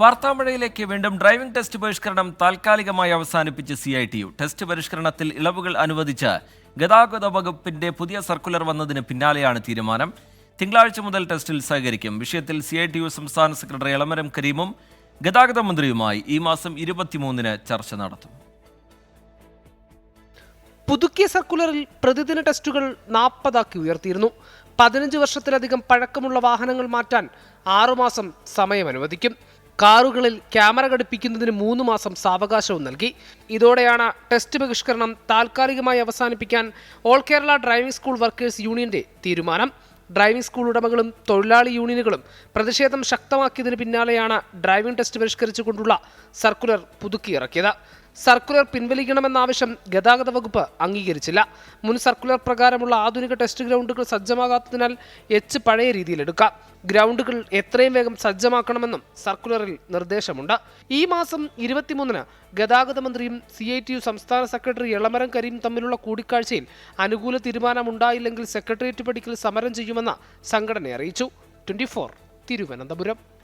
വാർത്താമഴയിലേക്ക് വീണ്ടും driving test പരിഷ്കരണം താൽക്കാലികമായി അവസാനിപ്പിച്ച് C I T U. Test പരിഷ്കരണത്തിൽ ഇളവുകൾ അനുവദിച്ച് ഗതാഗത വകുപ്പിന്റെ പുതിയ സർക്കുലർ വന്നതിന് പിന്നാലെയാണ് തീരുമാനം. തിങ്കളാഴ്ച മുതൽ ടെസ്റ്റിൽ സഹകരിക്കും. വിഷയത്തിൽ സി ഐ ടി യു സംസ്ഥാന സെക്രട്ടറി എളമരം കരീമും ഗതാഗത മന്ത്രിയുമായി ഈ മാസം ഇരുപത്തിമൂന്നിന് ചർച്ച നടത്തും. പുതുക്കിയ സർക്കുലറിൽ പ്രതിദിന ടെസ്റ്റുകൾ നാൽപ്പതാക്കി ഉയർത്തിയിരുന്നു. പതിനഞ്ച് വർഷത്തിലധികം പഴക്കമുള്ള വാഹനങ്ങൾ മാറ്റാൻ ആറുമാസം സമയം അനുവദിക്കും. കാറുകളിൽ ക്യാമറ ഘടിപ്പിക്കുന്നതിന് മൂന്ന് മാസം സാവകാശവും നൽകി. ഇതോടെയാണ് ടെസ്റ്റ് ബഹിഷ്കരണം താൽക്കാലികമായി അവസാനിപ്പിക്കാൻ all Kerala driving school workers യൂണിയന്റെ തീരുമാനം. ഡ്രൈവിംഗ് സ്കൂൾ ഉടമകളും തൊഴിലാളി യൂണിയനുകളും പ്രതിഷേധം ശക്തമാക്കിയതിന് പിന്നാലെയാണ് ഡ്രൈവിംഗ് ടെസ്റ്റ് പരിഷ്കരിച്ചുകൊണ്ടുള്ള സർക്കുലർ പുതുക്കിയിറക്കിയത്. സർക്കുലർ പിൻവലിക്കണമെന്ന ആവശ്യം ഗതാഗത വകുപ്പ് അംഗീകരിച്ചില്ല. മുൻ സർക്കുലർ പ്രകാരമുള്ള ആധുനിക ടെസ്റ്റ് ഗ്രൗണ്ടുകൾ സജ്ജമാകാത്തതിനാൽ എച്ച് പഴയ രീതിയിലെടുക്കാം ഗ്രൗണ്ടുകൾ എത്രയും വേഗം സജ്ജമാക്കണമെന്നും സർക്കുലറിൽ നിർദ്ദേശമുണ്ട്. ഈ മാസം ഇരുപത്തിമൂന്നിന് ഗതാഗത മന്ത്രിയും സി ഐ ടി യു സംസ്ഥാന സെക്രട്ടറി എളമരം കരീം തമ്മിലുള്ള കൂടിക്കാഴ്ചയിൽ അനുകൂല തീരുമാനമുണ്ടായില്ലെങ്കിൽ സെക്രട്ടേറിയറ്റ് പടിക്കൽ സമരം ചെയ്യുമെന്ന് സംഘടന അറിയിച്ചു. ട്വന്റി തിരുവനന്തപുരം.